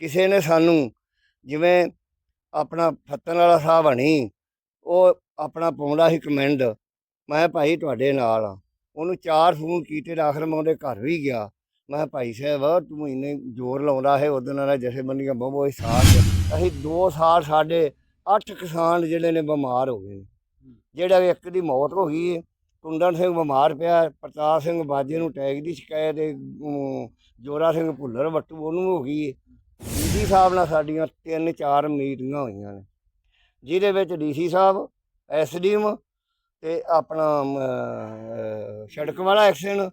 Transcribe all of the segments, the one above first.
ਕਿਸੇ ਨੇ ਸਾਨੂੰ ਜਿਵੇਂ ਆਪਣਾ ਫੱਤਨ ਵਾਲਾ ਸਾਹਿਬ ਹਣੀ, ਉਹ ਆਪਣਾ ਪਾਉਂਦਾ ਸੀ ਕਮੈਂਡ ਮੈਂ ਭਾਈ ਤੁਹਾਡੇ ਨਾਲ ਆ ਉਹਨੂੰ ਚਾਰ ਫੋਨ ਕੀਤੇ ਤੇ ਆਖਰ ਮੈਂ ਉਹਦੇ ਘਰ ਵੀ ਗਿਆ ਮੈਂ ਕਿਹਾ, ਭਾਈ ਸਾਹਿਬ, ਤੂੰ ਇੰਨੇ ਜ਼ੋਰ ਲਾਉਂਦਾ ਹੈ, ਉਹਦੇ ਨਾਲ ਜਥੇਬੰਦੀਆਂ ਬਹੁਤ ਬਹੁਤ ਸਾਥ ਦਿਓ। ਅਸੀਂ 2 ਸਾਲ ਸਾਡੇ 8 ਕਿਸਾਨ ਜਿਹੜੇ ਨੇ ਬਿਮਾਰ ਹੋ ਗਏ ਨੇ। ਜਿਹੜਾ ਵੀ ਇੱਕ ਦੀ ਮੌਤ ਹੋ ਗਈ ਹੈ ਕੁੰਦਨ ਸਿੰਘ ਬਿਮਾਰ ਪਿਆ, ਪ੍ਰਤਾਪ ਸਿੰਘ ਬਾਜੇ ਨੂੰ ਟੈਗ ਦੀ ਸ਼ਿਕਾਇਤ ਹੈ ਜੋਰਾ ਸਿੰਘ ਭੁੱਲਰ ਵੱਟੂ, ਉਹਨੂੰ ਹੋ ਗਈ ਡੀਸੀ ਸਾਹਿਬ ਨਾਲ ਸਾਡੀਆਂ ਤਿੰਨ ਚਾਰ ਮੀਟਿੰਗਾਂ ਹੋਈਆਂ ਨੇ। ਜਿਹਦੇ ਵਿੱਚ ਡੀਸੀ ਸਾਹਿਬ ਐਸਡੀਐਮ ਤੇ ਆਪਣਾ ਸੜਕ ਵਾਲਾ ਐਕਸ਼ਨ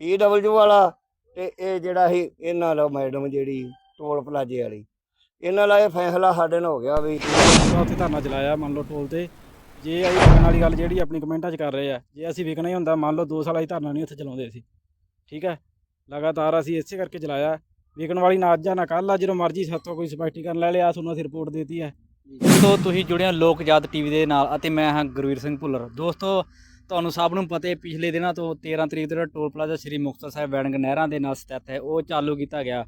ਪੀਡਬਲਯੂ ਵਾਲਾ ਤੇ ਇਹ ਜਿਹੜਾ ਸੀ, ਇਹਨਾਂ ਦਾ ਮੈਡਮ ਜਿਹੜੀ ਟੋਲ ਪਲਾਜੇ ਵਾਲੀ। ਇਹਨਾਂ ਦਾ ਇਹ ਫੈਸਲਾ ਸਾਡੇ ਨਾਲ ਹੋ ਗਿਆ ਵੀ ਉੱਥੇ ਧਰਨਾ ਚਲਾਇਆ ਮੰਨ ਲਓ ਟੋਲ ਤੇ। ਜੇ ਅਸੀਂ ਵਿਕਣ ਵਾਲੀ ਗੱਲ ਜਿਹੜੀ ਆਪਣੀ ਕਮੈਂਟਾਂ 'ਚ ਕਰ ਰਹੇ ਆ, ਜੇ ਅਸੀਂ ਵਿਕਣਾ ਹੀ ਹੁੰਦਾ, ਮੰਨ ਲਓ 2 ਸਾਲ ਅਸੀਂ ਧਰਨਾ ਨਹੀਂ ਉੱਥੇ ਚਲਾਉਂਦੇ ਸੀ ਠੀਕ ਹੈ, ਲਗਾਤਾਰ ਅਸੀਂ ਇਸੇ ਕਰਕੇ ਚਲਾਇਆ ਵਿਕਣ ਵਾਲੀ ਨਾ ਅੱਜ ਆ ਨਾ ਕੱਲ ਆ ਜਦੋਂ ਮਰਜ਼ੀ ਸਾਤੋਂ ਕੋਈ ਸਪਸ਼ਟੀਕਰਨ ਲੈ ਲਿਆ ਤੁਹਾਨੂੰ ਅਸੀਂ ਰਿਪੋਰਟ ਦੇਤੀ ਹੈ। ਦੋਸਤੋ ਤੁਸੀਂ ਜੁੜੇ ਹੋ ਲੋਕ ਜਦ ਟੀਵੀ ਦੇ ਨਾਲ ਅਤੇ ਮੈਂ ਹਾਂ ਗੁਰਵੀਰ ਸਿੰਘ ਭੁੱਲਰ। ਦੋਸਤੋ ਤੁਹਾਨੂੰ ਸਭ ਨੂੰ ਪਤਾ ਹੈ ਪਿਛਲੇ ਦਿਨਾਂ ਤੋਂ 13 ਤਰੀਕ ਤੋਂ ਜਿਹੜਾ ਟੋਲ ਪਲਾਜ਼ਾ ਸ੍ਰੀ ਮੁਕਤਸਰ ਸਾਹਿਬ ਵੈਣਗ ਨਹਿਰਾਂ ਦੇ ਨਾਲ ਸਥਿਤ ਹੈ। ਉਹ ਚਾਲੂ ਕੀਤਾ ਗਿਆ।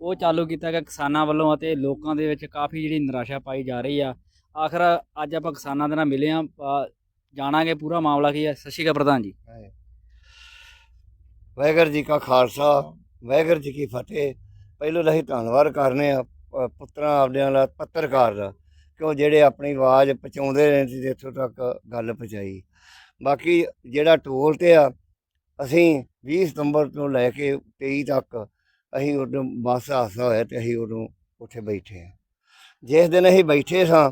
ਉਹ ਚਾਲੂ ਕੀਤਾ ਗਿਆ ਕਿਸਾਨਾਂ ਵੱਲੋਂ ਅਤੇ ਲੋਕਾਂ ਦੇ ਵਿੱਚ ਕਾਫੀ ਜਿਹੜੀ ਨਿਰਾਸ਼ਾ ਪਾਈ ਜਾ ਰਹੀ ਆ। ਆਖਰ ਅੱਜ ਆਪਾਂ ਕਿਸਾਨਾਂ ਦੇ ਨਾਲ ਮਿਲੇ ਆ ਜਾਣਾਂਗੇ ਪੂਰਾ ਮਾਮਲਾ ਕੀ ਹੈ। ਸਤਿ ਸ਼੍ਰੀ ਅਕਾਲ ਪ੍ਰਧਾਨ ਜੀ। ਵਾਹਿਗੁਰੂ ਜੀ ਕਾ ਖਾਲਸਾ ਵਾਹਿਗੁਰੂ ਜੀ ਕੀ ਫਤਿਹ। ਪਹਿਲੋਂ ਤਾਂ ਅਸੀਂ ਧੰਨਵਾਦ ਕਰਨੇ ਆ ਪੁੱਤਰਾਂ ਆਪਦਿਆਂ ਦਾ, ਪੱਤਰਕਾਰ ਦਾ ਕਿਉਂ ਜਿਹੜੇ ਆਪਣੀ ਆਵਾਜ਼ ਪਹੁੰਚਾਉਂਦੇ ਨੇ ਤੇ ਇੱਥੋਂ ਤੱਕ ਗੱਲ ਪਹੁੰਚਾਈ। ਬਾਕੀ ਜਿਹੜਾ ਟੋਲ ਤੇ ਆ, ਅਸੀਂ 20 ਸਤੰਬਰ ਤੋਂ ਲੈ ਕੇ 23 ਤੱਕ ਅਸੀਂ ਉਦੋਂ ਬੱਸ ਹਾਦਸਾ ਹੋਇਆ ਤੇ ਅਸੀਂ ਉਦੋਂ ਉੱਥੇ ਬੈਠੇ ਆ। ਜਿਸ ਦਿਨ ਅਸੀਂ ਬੈਠੇ ਸਾਂ,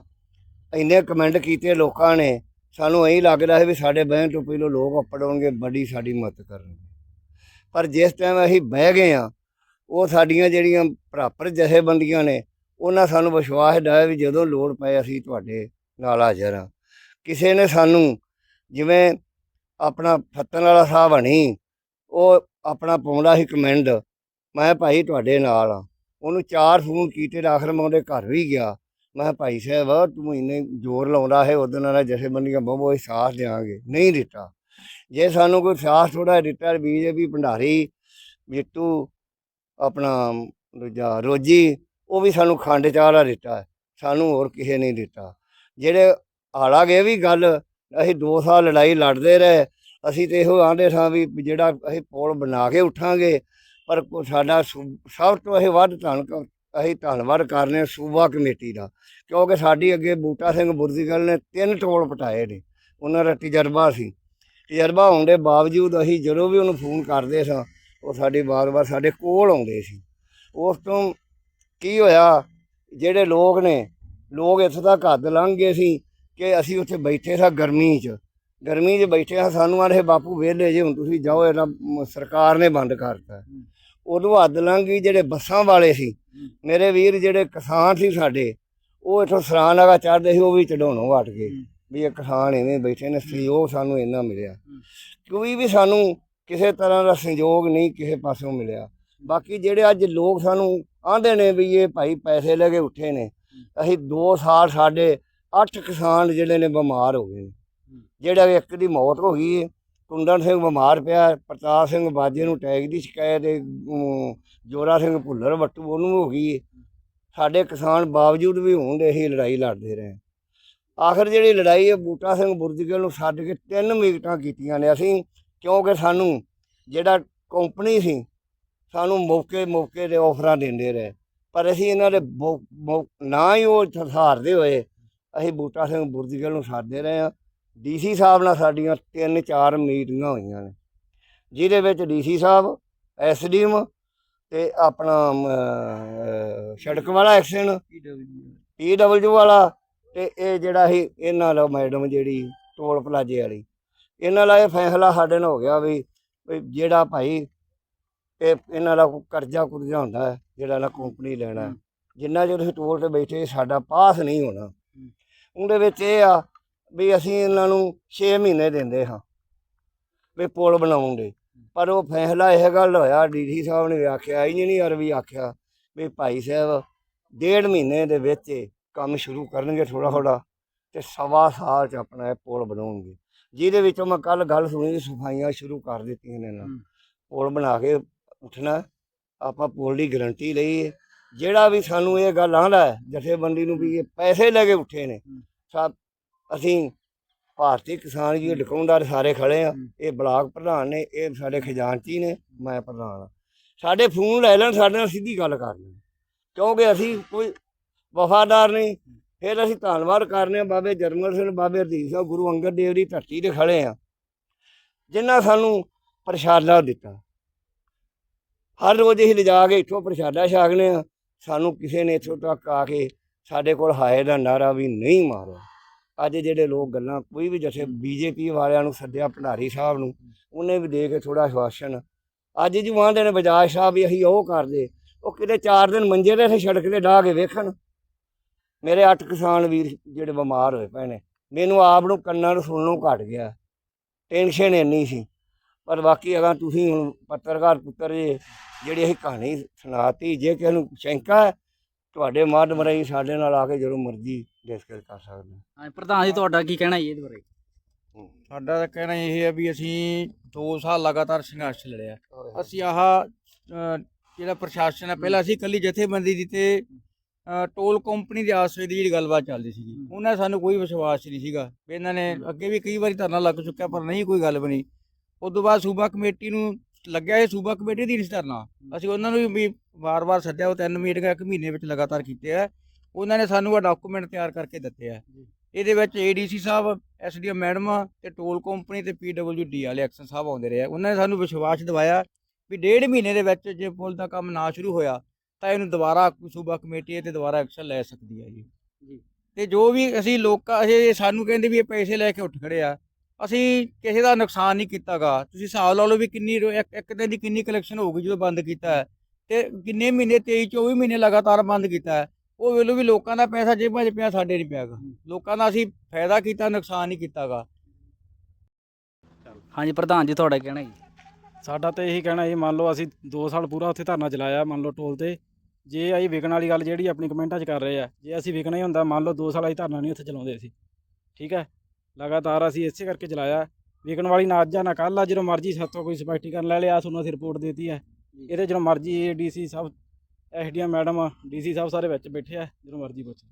ਇੰਨੇ ਕਮੈਂਟ ਕੀਤੇ ਲੋਕਾਂ ਨੇ, ਸਾਨੂੰ ਇਹੀ ਲੱਗਦਾ ਹੈ ਵੀ ਸਾਡੇ ਬਹਿਣ ਤੋਂ ਪਹਿਲਾਂ ਲੋਕ ਅਪੜਾਉਣਗੇ ਬੜੀ ਸਾਡੀ ਮਦਦ ਕਰਨਗੇ। ਪਰ ਜਿਸ ਟਾਈਮ ਅਸੀਂ ਬਹਿ ਗਏ ਆ ਉਹ ਸਾਡੀਆਂ ਜਿਹੜੀਆਂ ਭਰਾਪਰ ਜਥੇਬੰਦੀਆਂ ਨੇ, ਉਹਨਾਂ ਸਾਨੂੰ ਵਿਸ਼ਵਾਸ ਦਿਵਾਇਆ ਵੀ ਜਦੋਂ ਲੋੜ ਪਏ ਅਸੀਂ ਤੁਹਾਡੇ ਨਾਲ ਹਾਜ਼ਰ ਹਾਂ। ਕਿਸੇ ਨੇ ਸਾਨੂੰ ਜਿਵੇਂ ਆਪਣਾ ਫੱਤਨ ਵਾਲਾ ਸਾਹਿਬ ਹਣੀ, ਉਹ ਆਪਣਾ ਪਾਉਂਦਾ ਸੀ ਕਮੈਂਡ, ਮੈਂ ਭਾਈ ਤੁਹਾਡੇ ਨਾਲ ਆ ਉਹਨੂੰ ਚਾਰ ਫੋਨ ਕੀਤੇ ਤੇ ਆਖਰ ਮੈਂ ਉਹਦੇ ਘਰ ਵੀ ਗਿਆ। ਮੈਂ ਕਿਹਾ, ਭਾਈ ਸਾਹਿਬ, ਤੂੰ ਇੰਨੇ ਜ਼ੋਰ ਲਾਉਂਦਾ ਹੈ, ਉਹਦੇ ਨਾਲ ਜਥੇਬੰਦੀਆਂ ਬਹੁਤ ਬਹੁਤ ਸਾਥ ਦੇਵਾਂਗੇ ਨਹੀਂ ਦਿੱਤਾ। ਜੇ ਸਾਨੂੰ ਕੋਈ ਸਾਥ ਥੋੜਾ ਦਿੱਤਾ ਬੀਜੇਪੀ ਭੰਡਾਰੀ ਬਿੱਟੂ ਆਪਣਾ ਦੂਜਾ ਰੋਜੀ, ਉਹ ਵੀ ਸਾਨੂੰ ਖੰਡ ਚਾਹ ਦਾ ਦਿੱਤਾ ਸਾਨੂੰ ਹੋਰ ਕਿਸੇ ਨੇ ਦਿੱਤਾ। ਜਿਹੜੇ ਹਾਲਾਂਕਿ ਗਏ ਵੀ ਗੱਲ, ਅਸੀਂ 2 ਸਾਲ ਲੜਾਈ ਲੜਦੇ ਰਹੇ, ਅਸੀਂ ਤੇ ਇਹੋ ਆਂਦੇ ਸਾਂ ਵੀ ਜਿਹੜਾ ਅਸੀਂ ਪੁਲ ਬਣਾ ਕੇ ਉੱਠਾਂਗੇ, ਪਰ ਸਾਡਾ ਸੂ- ਸਭ ਤੋਂ ਅਸੀਂ ਵੱਧ ਧੰਨ ਅਸੀਂ ਧੰਨਵਾਦ ਕਰਨੇ ਸੂਬਾ ਕਮੇਟੀ ਦਾ, ਕਿਉਂਕਿ ਸਾਡੀ ਅੱਗੇ ਬੂਟਾ ਸਿੰਘ ਬੁਰਦੀਗਲ ਨੇ ਤਿੰਨ ਟੋਲ ਪਟਾਏ ਨੇ, ਉਹਨਾਂ ਦਾ ਤਜਰਬਾ ਸੀ। ਤਜਰਬਾ ਹੋਣ ਦੇ ਬਾਵਜੂਦ ਅਸੀਂ ਜਦੋਂ ਵੀ ਉਹਨੂੰ ਫੋਨ ਕਰਦੇ ਸਾਂ ਉਹ ਸਾਡੇ ਵਾਰ-ਵਾਰ ਸਾਡੇ ਕੋਲ ਆਉਂਦੇ ਸੀ। ਉਸ ਤੋਂ ਕੀ ਹੋਇਆ ਜਿਹੜੇ ਲੋਕ ਨੇ ਲੋਕ ਇੱਥੇ ਤੱਕ ਹੱਦ ਲੰਘ ਗਏ ਸੀ ਕਿ ਅਸੀਂ ਉੱਥੇ ਬੈਠੇ ਸਾਂ ਗਰਮੀ 'ਚ। ਗਰਮੀ 'ਚ ਬੈਠੇ ਹਾਂ ਸਾਨੂੰ ਆਰੇ ਬਾਪੂ ਵਿਹਲੇ ਜੇ ਹੁਣ ਤੁਸੀਂ ਜਾਓ ਇਹਦਾ ਮ- ਸਰਕਾਰ ਨੇ ਬੰਦ ਕਰਤਾ। ਉਦੋਂ ਹੱਦ ਲੰਘ ਗਈ ਜਿਹੜੇ ਬੱਸਾਂ ਵਾਲੇ ਸੀ ਮੇਰੇ ਵੀਰ ਜਿਹੜੇ ਕਿਸਾਨ ਸੀ ਸਾਡੇ ਉਹ ਇੱਥੋਂ ਸਰਾਂ ਲਗਾ ਚੜ੍ਹਦੇ ਸੀ ਉਹ ਵੀ ਚੜਾਉਣੋਂ ਹਟ ਗਏ। ਵੀ ਇਹ ਕਿਸਾਨ ਐਵੇਂ ਬੈਠੇ ਨੇ ਸਹਿਯੋਗ ਸਾਨੂੰ ਇੰਨਾ ਮਿਲਿਆ। ਕੋਈ ਵੀ ਸਾਨੂੰ ਕਿਸੇ ਤਰ੍ਹਾਂ ਦਾ ਸੰਯੋਗ ਨਹੀਂ ਕਿਸੇ ਪਾਸੋਂ ਮਿਲਿਆ। ਬਾਕੀ ਜਿਹੜੇ ਅੱਜ ਲੋਕ ਸਾਨੂੰ ਆਂਦੇ ਨੇ ਵੀ ਇਹ ਭਾਈ ਪੈਸੇ ਲੈ ਕੇ ਉੱਠੇ ਨੇ, ਅਸੀਂ 2 ਸਾਲ ਸਾਡੇ 8 ਕਿਸਾਨ ਜਿਹੜੇ ਨੇ ਬਿਮਾਰ ਹੋ ਗਏ ਨੇ। ਜਿਹੜਾ ਇੱਕ ਦੀ ਮੌਤ ਹੋ ਗਈ ਹੈ ਕੁੰਦਨ ਸਿੰਘ ਬਿਮਾਰ ਪਿਆ, ਪ੍ਰਤਾਪ ਸਿੰਘ ਬਾਜੇ ਨੂੰ ਟੈਗ ਦੀ ਸ਼ਿਕਾਇਤ ਹੈ ਜੋਰਾ ਸਿੰਘ ਭੁੱਲਰ ਵੱਟੂ ਉਹਨੂੰ ਹੋ ਗਈ ਸਾਡੇ ਕਿਸਾਨ ਬਾਵਜੂਦ ਵੀ ਹੋਣ ਦੇ ਅਸੀਂ ਲੜਾਈ ਲੜਦੇ ਰਹੇ। ਆਖਰ ਜਿਹੜੀ ਲੜਾਈ ਹੈ ਬੂਟਾ ਸਿੰਘ ਬੁਰਜਗਲ ਨੂੰ ਛੱਡ ਕੇ ਤਿੰਨ ਮੀਟਾਂ ਕੀਤੀਆਂ ਨੇ। ਅਸੀਂ ਕਿਉਂਕਿ ਸਾਨੂੰ ਜਿਹੜਾ ਕੰਪਨੀ ਸੀ ਸਾਨੂੰ ਮੌਕੇ ਮੌਕੇ ਦੇ ਆਫਰਾਂ ਦਿੰਦੇ ਰਹੇ। ਪਰ ਅਸੀਂ ਇਹਨਾਂ ਦੇ ਨਾ ਹੀ ਉਹ ਹਾਰਦੇ ਹੋਏ ਅਸੀਂ ਬੂਟਾ ਸਿੰਘ ਬੁਰਜਗਲ ਨੂੰ ਸਾਧਦੇ ਰਹੇ ਆ ਡੀਸੀ ਸਾਹਿਬ ਨਾਲ ਸਾਡੀਆਂ ਤਿੰਨ ਚਾਰ ਮੀਟਿੰਗਾਂ ਹੋਈਆਂ ਨੇ ਜਿਹਦੇ ਵਿੱਚ ਡੀਸੀ ਸਾਹਿਬ ਐਸਡੀਐਮ ਤੇ ਆਪਣਾ ਸੜਕ ਵਾਲਾ ਐਕਸ਼ਨ ਪੀਡਬਲਯੂ ਵਾਲਾ ਤੇ ਇਹ ਜਿਹੜਾ ਸੀ ਇਹਨਾਂ ਦਾ ਮੈਡਮ ਜਿਹੜੀ ਟੋਲ ਪਲਾਜੇ ਵਾਲੀ। ਇਹਨਾਂ ਦਾ ਇਹ ਫੈਸਲਾ ਸਾਡੇ ਨਾਲ ਹੋ ਗਿਆ ਵੀ ਜਿਹੜਾ ਭਾਈ ਇਹ ਇਹਨਾਂ ਦਾ ਕਰਜ਼ਾ ਕੁਰਜ਼ਾ ਹੁੰਦਾ ਹੈ ਜਿਹੜਾ ਨਾ ਕੰਪਨੀ ਲੈਣਾ। ਜਿੰਨਾ ਚਿਰ ਅਸੀਂ ਟੋਲ ਤੇ ਬੈਠੇ ਸਾਡਾ ਪਾਸ ਨਹੀਂ ਹੋਣਾ। ਉਹਦੇ ਵਿੱਚ ਇਹ ਆ ਵੀ ਅਸੀਂ ਇਹਨਾਂ ਨੂੰ 6 ਮਹੀਨੇ ਦਿੰਦੇ ਹਾਂ ਵੀ ਪੁਲ ਬਣਾਉਣ ਦੇ। ਪਰ ਉਹ ਫੈਸਲਾ ਇਹ ਗੱਲ ਹੋਇਆ ਡੀਸੀ ਸਾਹਿਬ ਨੇ ਆਖਿਆ ਇੰਜੀਨੀਅਰ ਵੀ ਆਖਿਆ ਵੀ ਭਾਈ ਸਾਹਿਬ ਡੇਢ ਮਹੀਨੇ ਦੇ ਵਿੱਚ ਕੰਮ ਸ਼ੁਰੂ ਕਰਨਗੇ ਥੋੜਾ ਥੋੜਾ ਤੇ ਸਵਾ ਸਾਲ ਚ ਆਪਣਾ ਇਹ ਪੁਲ ਬਣਾਉਣਗੇ। ਜਿਹਦੇ ਵਿੱਚੋਂ ਮੈਂ ਕੱਲ ਗੱਲ ਸੁਣੀ ਸਫਾਈਆਂ ਸ਼ੁਰੂ ਕਰ ਦਿੱਤੀਆਂ ਨੇ ਨਾ। ਪੁਲ ਬਣਾ ਕੇ ਉੱਠਣਾ ਆਪਾਂ ਪੁਲ ਦੀ ਗਰੰਟੀ ਲਈ ਹੈ ਜਿਹੜਾ ਵੀ ਸਾਨੂੰ ਇਹ ਗੱਲ ਆਂਦਾ ਹੈ ਜਥੇਬੰਦੀ ਨੂੰ ਵੀ ਇਹ ਪੈਸੇ ਲੈ ਕੇ ਉੱਠੇ ਨੇ। ਸਭ ਅਸੀਂ ਭਾਰਤੀ ਕਿਸਾਨ ਜੀ ਡਕਾਉਂਦਾਰ ਸਾਰੇ ਖੜੇ ਆ। ਇਹ ਬਲਾਕ ਪ੍ਰਧਾਨ ਨੇ ਇਹ ਸਾਡੇ ਖਜ਼ਾਨਚੀ ਨੇ ਮੈਂ ਪ੍ਰਧਾਨ ਆ। ਸਾਡੇ ਫੋਨ ਲੈ ਲੈਣ ਸਾਡੇ ਨਾਲ ਸਿੱਧੀ ਗੱਲ ਕਰ ਲੈਣ। ਕਿਉਂਕਿ ਅਸੀਂ ਕੋਈ ਵਫਾਦਾਰ ਨਹੀਂ ਫਿਰ ਅਸੀਂ ਧੰਨਵਾਦ ਕਰਨੇ ਆ ਬਾਬੇ ਜਰਮਲ ਸਿੰਘ, ਬਾਬੇ ਹਰਦੀਪ ਸਿੰਘ, ਗੁਰੂ ਅੰਗਦ ਦੇਵ ਦੀ ਧਰਤੀ ਤੇ ਖੜੇ ਆ, ਜਿਨ੍ਹਾਂ ਸਾਨੂੰ ਪ੍ਰਸ਼ਾਦਾ ਦਿੱਤਾ। ਹਰ ਰੋਜ਼ ਅਸੀਂ ਲਿਜਾ ਕੇ ਇੱਥੋਂ ਪ੍ਰਸ਼ਾਦਾ ਛਕਨੇ ਆ, ਸਾਨੂੰ ਕਿਸੇ ਨੇ ਇੱਥੋਂ ਤੱਕ ਆ ਕੇ ਸਾਡੇ ਕੋਲ ਹਾਏ ਦਾ ਨਾਰਾ ਵੀ ਨਹੀਂ ਮਾਰਿਆ। ਅੱਜ ਜਿਹੜੇ ਲੋਕ ਗੱਲਾਂ ਕੋਈ ਵੀ ਜਥੇ ਬੀਜੇਪੀ ਵਾਲਿਆਂ ਨੂੰ ਸੱਦਿਆ, ਭੰਡਾਰੀ ਸਾਹਿਬ ਨੂੰ, ਉਹਨੇ ਵੀ ਦੇ ਕੇ ਥੋੜਾ ਆਸ਼ਵਾਸਨ ਅੱਜ ਜੀ ਵਾਂਦੇ ਨੇ ਬਜਾਜ ਸਾਹਿਬ ਵੀ ਅਸੀਂ ਉਹ ਕਰਦੇ, ਉਹ ਕਿਤੇ 4 ਦਿਨ ਮੰਜੇ ਤੇ ਇੱਥੇ ਸੜਕ ਤੇ ਡਾਹ ਕੇ ਵੇਖਣ ਮੇਰੇ 8 ਕਿਸਾਨ ਵੀਰ ਜਿਹੜੇ ਬਿਮਾਰ ਹੋਏ ਪਏ ਨੇ ਮੈਨੂੰ ਆਪ ਨੂੰ ਕੰਨਾਂ ਨੂੰ ਸੁਣਨੋਂ ਘਟ ਗਿਆ। ਟੈਨਸ਼ਨ ਇੰਨੀ ਸੀ ਪਰ ਬਾਕੀ ਅਗਾਂ ਤੁਸੀਂ ਹੁਣ ਪੱਤਰਕਾਰ ਪੁੱਤਰ ਜੇ ਜਿਹੜੀ ਅਸੀਂ ਕਹਾਣੀ ਸੁਣਾਤੀ ਜੇ ਕਿਸੇ ਨੂੰ ਸ਼ੰਕਾ ਹੈ ਤੁਹਾਡੇ ਮਾਧਿਅਮ ਰਾਹੀਂ ਸਾਡੇ ਨਾਲ ਆ ਕੇ ਜਦੋਂ ਮਰਜ਼ੀ ਡਿਸਕਸ ਕਰ ਸਕਦੇ ਹੋ। ਹਾਂ ਪ੍ਰਧਾਨ ਜੀ ਤੁਹਾਡਾ ਕੀ ਕਹਿਣਾ ਜੀ ਇਹਦੇ ਬਾਰੇ? ਸਾਡਾ ਤਾਂ ਕਹਿਣਾ ਇਹ ਹੈ ਵੀ ਅਸੀਂ 2 ਸਾਲ ਲਗਾਤਾਰ ਸੰਘਰਸ਼ ਲੜਿਆ। ਅਸੀਂ ਆਹ ਜਿਹੜਾ ਪ੍ਰਸ਼ਾਸਨ ਹੈ ਪਹਿਲਾਂ ਅਸੀਂ ਇਕੱਲੀ ਜਥੇਬੰਦੀ ਦੀ ਤੇ ਟੋਲ ਕੰਪਨੀ ਦੇ ਆਸਰੇ ਦੀ ਜਿਹੜੀ ਗੱਲਬਾਤ ਚੱਲਦੀ ਸੀਗੀ ਉਹਨਾਂ ਸਾਨੂੰ ਕੋਈ ਵਿਸ਼ਵਾਸ ਨਹੀਂ ਸੀਗਾ ਵੀ ਇਹਨਾਂ ਨੇ ਅੱਗੇ ਵੀ ਕਈ ਵਾਰੀ ਧਰਨਾ ਲੱਗ ਚੁੱਕਿਆ ਪਰ ਨਹੀਂ ਕੋਈ ਗੱਲ ਬਣੀ। ਉਸ ਤੋਂ ਬਾਅਦ ਸੂਬਾ ਕਮੇਟੀ ਨੂੰ ਲੱਗਿਆ ਇਹ ਸੂਬਾ ਕਮੇਟੀ ਦੀ ਨਹੀਂ ਸੀ ਧਰਨਾ। ਅਸੀਂ ਉਹਨਾਂ ਨੂੰ ਵੀ ਵਾਰ-ਵਾਰ ਸੱਦਿਆ ਉਹ ਤਿੰਨ ਮੀਟਿੰਗਾਂ ਇੱਕ ਮਹੀਨੇ ਵਿੱਚ ਲਗਾਤਾਰ ਕੀਤੇ ਆ। ਉਹਨਾਂ ਨੇ ਸਾਨੂੰ ਇਹ ਡਾਕੂਮੈਂਟ ਤਿਆਰ ਕਰਕੇ ਦਿੱਤੇ ਆ। ਇਹਦੇ ਵਿੱਚ ਏਡੀਸੀ ਸਾਹਿਬ ਐਸਡੀਐਮ ਮੈਡਮ ਤੇ ਟੋਲ ਕੰਪਨੀ ਤੇ ਪੀਡਬਲਯੂਡੀ ਵਾਲੇ ਐਕਸ਼ਨ ਸਾਹਿਬ ਆਉਂਦੇ ਰਹੇ ਆ। ਉਹਨਾਂ ਨੇ ਸਾਨੂੰ ਵਿਸ਼ਵਾਸ ਦਿਵਾਇਆ ਵੀ ਡੇਢ ਮਹੀਨੇ ਦੇ ਵਿੱਚ ਜੇ ਪੁਲ ਦਾ ਕੰਮ ਨਾ ਸ਼ੁਰੂ ਹੋਇਆ ਤਾਂ ਇਹਨੂੰ ਦੁਬਾਰਾ ਸੂਬਾ ਕਮੇਟੀ ਇਹ ਤੇ ਦੁਬਾਰਾ ਐਕਸ਼ਨ ਲੈ ਸਕਦੀ ਹੈ ਜੀ। ਤੇ ਜੋ ਵੀ ਅਸੀਂ ਲੋਕਾਂ ਇਹ ਸਾਨੂੰ ਕਹਿੰਦੇ ਵੀ ਇਹ ਪੈਸੇ ਲੈ ਕੇ ਉੱਠ ਖੜੇ ਆ ਅਸੀਂ ਕਿਸੇ ਦਾ ਨੁਕਸਾਨ ਨਹੀਂ ਕੀਤਾਗਾ। ਤੁਸੀਂ ਹਿਸਾਬ ਲਾ ਲਓ ਵੀ ਕਿੰਨੀ ਇੱਕ ਇੱਕ ਦਿਨ ਦੀ ਕਿੰਨੀ ਕਲੈਕਸ਼ਨ ਹੋਊਗੀ ਜਦੋਂ ਬੰਦ ਕੀਤਾ ਹੈ। ਤੇ ਕਿੰਨੇ ਮਹੀਨੇ 23 24 ਮਹੀਨੇ ਲਗਾਤਾਰ ਬੰਦ ਕੀਤਾ ਹੈ। ਉਹ ਵੇਲੋ ਵੀ ਲੋਕਾਂ ਦਾ ਪੈਸਾ ਜੇਬਾਂ 'ਚ ਪਿਆ ਸਾਡੇ ਨਹੀਂ ਪਿਆਗਾ। ਲੋਕਾਂ ਦਾ ਅਸੀਂ ਫਾਇਦਾ ਕੀਤਾ ਨੁਕਸਾਨ ਨਹੀਂ ਕੀਤਾਗਾ। ਹਾਂਜੀ ਪ੍ਰਧਾਨ ਜੀ ਤੁਹਾਡਾ ਕਹਿਣਾ ਜੀ? ਸਾਡਾ ਤਾਂ ਇਹੀ ਕਹਿਣਾ ਜੀ ਮੰਨ ਲਓ ਅਸੀਂ 2 ਸਾਲ ਪੂਰਾ ਉੱਥੇ ਧਰਨਾ ਚਲਾਇਆ ਮੰਨ ਲਓ ਟੋਲ ਤੇ। ਜੇ ਅਸੀਂ ਵਿਕਣ ਵਾਲੀ ਗੱਲ ਜਿਹੜੀ ਆਪਣੀ ਕਮੈਂਟਾਂ 'ਚ ਕਰ ਰਹੇ ਆ ਜੇ ਅਸੀਂ ਵਿਕਣਾ ਹੀ ਹੁੰਦਾ ਮੰਨ ਲਓ 2 ਸਾਲ ਅਸੀਂ ਧਰਨਾ ਨਹੀਂ ਉੱਥੇ ਚਲਾਉਂਦੇ ਅਸੀਂ ਠੀਕ ਹੈ? ਲਗਾਤਾਰ ਅਸੀਂ ਇਸੇ ਕਰਕੇ ਚਲਾਇਆ ਵਿਕਣ ਵਾਲੀ ਨਾ ਅੱਜ ਨਾ ਕੱਲ੍ਹ ਆ ਜਦੋਂ ਮਰਜ਼ੀ ਸਾਤੋਂ ਕੋਈ ਸਪੈਕਟੀ ਕਰਨ ਲੈ ਲਿਆ ਤੁਹਾਨੂੰ ਅਸੀਂ ਰਿਪੋਰਟ ਦੇਤੀ ਹੈ। ਇਹਦੇ ਜਦੋਂ ਮਰਜ਼ੀ ਡੀਸੀ ਸਭ ਐਸਡੀਐਮ ਮੈਡਮ ਡੀਸੀ ਸਾਹਿਬ ਸਾਰੇ ਵਿੱਚ ਬੈਠੇ ਆ ਜਦੋਂ ਮਰਜ਼ੀ ਪੁੱਛ।